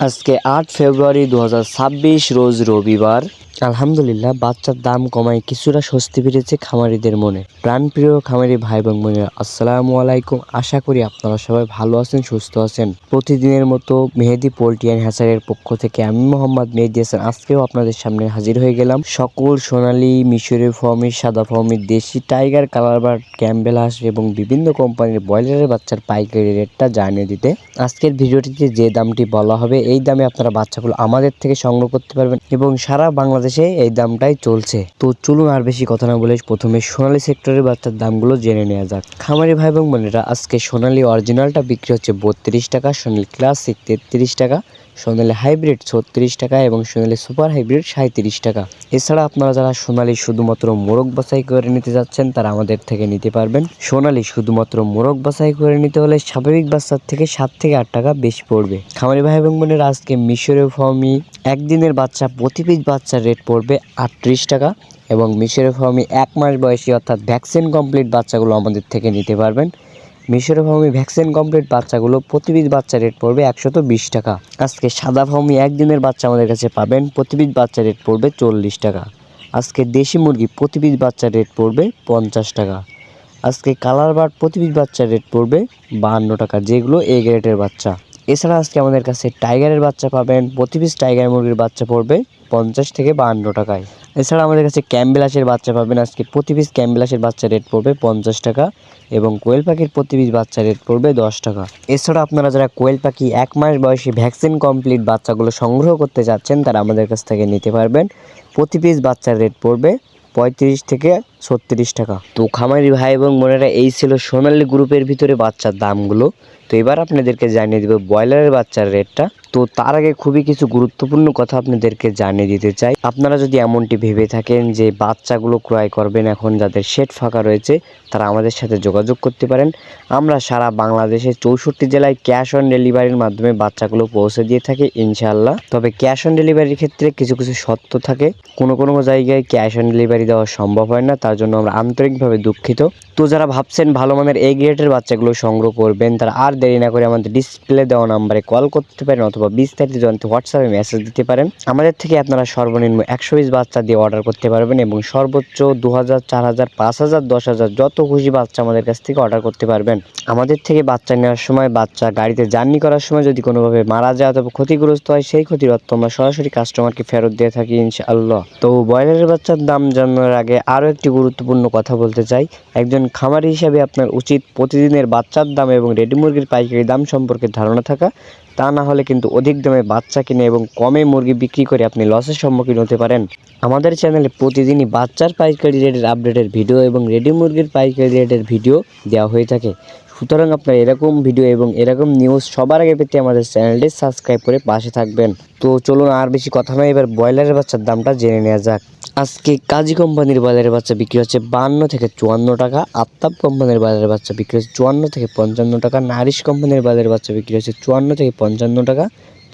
আজকে আট ফেব্রুয়ারি দু রোজ রবিবার। আলহামদুলিল্লাহ, বাচ্চার দাম কমায় কিছুটা স্বস্তি ফিরেছে খামারিদের মনে। প্রাণপ্রিয় খামারি ভাই বোন বোনেরা, আসসালামু আলাইকুম। আশা করি আপনারা সবাই ভালো আছেন, সুস্থ আছেন। প্রতিদিনের মতো মেহেদি, পোল্ট্রি অ্যান্ড হ্যাচারের পক্ষ থেকে আমি মোহাম্মদ মেহেদি হাসান। আজকেও আপনাদের সামনে হাজির হয়ে গেলাম সকল সোনালি মিশরের ফর্মি, সাদা ফর্মি, দেশি টাইগার, কালারবার্ড ক্যাম্বেল হাঁস এবং বিভিন্ন কোম্পানির ব্রয়লারের বাচ্চার পাইকারি রেটটা জানিয়ে দিতে। আজকের ভিডিওটিতে যে দামটি বলা হবে, এই দামে আপনারা বাচ্চাগুলো আমাদের থেকে সংগ্রহ করতে পারবেন এবং সারা বাংলাদেশে এই দামটাই চলছে। তো চলুন আর বেশি কথা না বলে প্রথমে সোনালী সেক্টরের বাচ্চার দামগুলো জেনে নেওয়া যাক। খামারি ভাই এবং বোনেরা আজকে সোনালী অরিজিনালটা বিক্রি হচ্ছে বত্রিশ টাকা, সোনালী ক্লাসিক তেত্রিশ টাকা সোনালী হাইব্রিড ছত্রিশ টাকা এবং সোনালি সুপার হাইব্রিড সাঁত্রিশ টাকা। এছাড়া আপনারা যারা সোনালি শুধুমাত্র মোরগ বাছাই করে নিতে যাচ্ছেন, তারা আমাদের থেকে নিতে পারবেন। সোনালি শুধুমাত্র মোরগ বাছাই করে নিতে হলে স্বাভাবিক বাচ্চার থেকে সাত থেকে আট টাকা বেশি পড়বে। খামারি ভাই এবং বোনেরা, আজকে মিশরের ফর্মি একদিনের বাচ্চা, প্রতি পিস বাচ্চার রেট পড়বে আটত্রিশ টাকা এবং মিশরের ফর্মি এক মাস বয়সী অর্থাৎ ভ্যাকসিন কমপ্লিট বাচ্চাগুলো আমাদের থেকে নিতে পারবেন। মিশরের ফর্মি ভ্যাকসিন কমপ্লিট বাচ্চাগুলো প্রতিবিধ বাচ্চা রেট পড়বে একশত বিশ টাকা। আজকে সাদা ফর্মি একদিনের বাচ্চা আমাদের কাছে পাবেন, প্রতিবিধ বাচ্চা রেট পড়বে চল্লিশ টাকা। আজকে দেশি মুরগি প্রতিবিধ বাচ্চা রেট পড়বে পঞ্চাশ টাকা। আজকে কালার বার্ড প্রতিবিধ বাচ্চার রেট পড়বে বাহান্ন টাকা, যেগুলো এ গ্রেডের বাচ্চা। এছাড়া আজকে আমাদের কাছে টাইগারের বাচ্চা পাবেন প্রতি পিস টাইগার মুরগির বাচ্চা পড়বে পঞ্চাশ থেকে বাহান্ন টাকায়। এছাড়া আমাদের কাছে ক্যাম্বেলাসের বাচ্চা পাবেন। আজকে প্রতি পিস ক্যাম্বেলাসের বাচ্চা রেট পড়বে পঞ্চাশ টাকা এবং কোয়েল পাখির প্রতি পিস বাচ্চা রেট পড়বে দশ টাকা। এছাড়া আপনারা যারা কোয়েল পাখি এক মাস বয়সী ভ্যাকসিন কমপ্লিট বাচ্চাগুলো সংগ্রহ করতে যাচ্ছেন, তারা আমাদের কাছ থেকে নিতে পারবেন। প্রতি পিস বাচ্চার রেট পড়বে পঁয়ত্রিশ থেকে ছত্রিশ টাকা। তো খামারি ভাই এবং বোনেরা, এই ছিল সোনালী গ্রুপের ভিতরে বাচ্চার দামগুলো। তো এবার আপনাদেরকে জানিয়ে দেবো ব্রয়লারের বাচ্চার রেটটা। তো তার আগে খুবই কিছু গুরুত্বপূর্ণ কথা আপনাদেরকে জানিয়ে দিতে চাই। আপনারা যদি এমনটি ভেবে থাকেন যে বাচ্চাগুলো ক্রয় করবেন এখন যাদের শেড ফাঁকা রয়েছে, তারা আমাদের সাথে যোগাযোগ করতে পারেন। আমরা সারা বাংলাদেশে চৌষট্টি জেলায় ক্যাশ অন ডেলিভারির মাধ্যমে বাচ্চাগুলো পৌঁছে দিয়ে থাকি, ইনশাআল্লাহ। তবে ক্যাশ অন ডেলিভারির ক্ষেত্রে কিছু কিছু শর্ত থাকে। কোনো কোনো জায়গায় ক্যাশ অন ডেলিভারি দেওয়া সম্ভব হয় না, তার জন্য আমরা আন্তরিকভাবে দুঃখিত। তো যারা ভাবছেন ভালো মানের এই গ্রেডের বাচ্চাগুলো সংগ্রহ করবেন, তারা আর দেরি না করে আমাদের ডিসপ্লে দেওয়া নাম্বারে কল করতে পারেন অথবা বিস্তারিত জানতে হোয়াটসঅ্যাপে মেসেজ দিতে পারেন। আমাদের থেকে আপনারা সর্বনিম্ন একশো পিস বাচ্চা দিয়ে অর্ডার করতে পারবেন এবং সর্বোচ্চ দু হাজার চার হাজার পাঁচ হাজার দশ হাজার যত খুশি বাচ্চা আমাদের কাছ থেকে অর্ডার করতে পারবেন। আমাদের থেকে বাচ্চা নেওয়ার সময়, বাচ্চা গাড়িতে জার্নি করার সময় যদি কোনোভাবে মারা যায় অথবা ক্ষতিগ্রস্ত হয়, সেই ক্ষতির অর্থ আমরা সরাসরি কাস্টমারকে ফেরত দিয়ে থাকি ইনশাআল্লাহ। তো ব্রয়লারের বাচ্চার দাম জানানোর আগে আরও একটি গুরুত্বপূর্ণ কথা বলতে চাই। একজন খামারি হিসাবে আপনার উচিত প্রতিদিনের বাচ্চার দাম এবং রেডি মুরগির পাইকারি দাম সম্পর্কে ধারণা থাকা, তা না হলে কিন্তু অধিক দামে বাচ্চা কিনে এবং কমে মুরগি বিক্রি করে আপনি লসের সম্মুখীন হতে পারেন। আমাদের চ্যানেলে প্রতিদিনই বাচ্চার পাইকারি রেটের আপডেটের ভিডিও এবং রেডি মুরগির পাইকারি রেটের ভিডিও দেওয়া হয়ে থাকে। সুতরাং আপনার এরকম ভিডিও এবং এরকম নিউজ সবার আগে পেতে আমাদের চ্যানেলটি সাবস্ক্রাইব করে পাশে থাকবেন। তো চলুন আর বেশি কথা নয়, এবার ব্রয়লারের বাচ্চার দামটা জেনে নেওয়া যাক। আজকে কাজী কোম্পানির বাজারের বাচ্চা বিক্রি হচ্ছে বান্ন থেকে চুয়ান্ন টাকা, আফতাব কোম্পানির বাজারের বাচ্চা বিক্রি হচ্ছে চুয়ান্ন থেকে পঞ্চান্ন টাকা, নারিশ কোম্পানির বাজারের বাচ্চা বিক্রি হচ্ছে চুয়ান্ন থেকে পঞ্চান্ন টাকা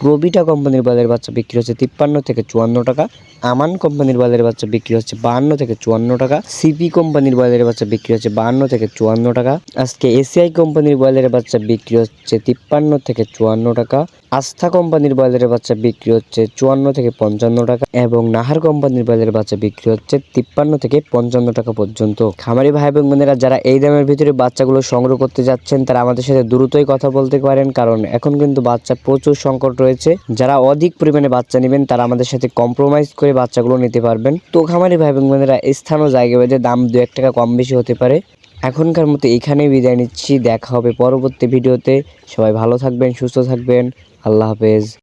প্রবিটা কোম্পানির বাজারের বাচ্চা বিক্রি হচ্ছে তিপ্পান্ন থেকে চুয়ান্ন টাকা, আমান কোম্পানির বাজারের বাচ্চা বিক্রি হচ্ছে বাহান্ন থেকে চুয়ান্ন টাকা, সিপি কোম্পানির বাজারের বাচ্চা বিক্রি হচ্ছে বাহান্ন থেকে চুয়ান্ন টাকা, আজকে এসিআই কোম্পানির বাজারের বাচ্চা বিক্রি হচ্ছে তিপ্পান্ন থেকে চুয়ান্ন টাকা, আস্থা কোম্পানির বাজারের বাচ্চা বিক্রি হচ্ছে চুয়ান্ন থেকে পঞ্চান্ন টাকা এবং নাহার কোম্পানির বাজারের বাচ্চা বিক্রি হচ্ছে তিপ্পান্ন থেকে পঞ্চান্ন টাকা পর্যন্ত। খামারি ভাই এবং বোনেরা, যারা এই দামের ভিতরে বাচ্চাগুলো সংগ্রহ করতে যাচ্ছেন, তারা আমাদের সাথে দ্রুতই কথা বলতে পারেন, কারণ এখন কিন্তু বাচ্চা প্রচুর সংকট রয়েছে যারা অধিক পরিমাণে বাচ্চা নেবেন, তারা আমাদের সাথে কম্প্রোমাইজ করে বাচ্চাগুলো নিতে পারবেন। তো খামারি ভাই বোনেরা, স্থান ও জায়গা বেঁধে দাম দু এক টাকা কম বেশি হতে পারে। এখনকার মতো এখানেই বিদায় নিচ্ছি। দেখা হবে পরবর্তী ভিডিওতে। সবাই ভালো থাকবেন, সুস্থ থাকবেন। আল্লাহ হাফেজ।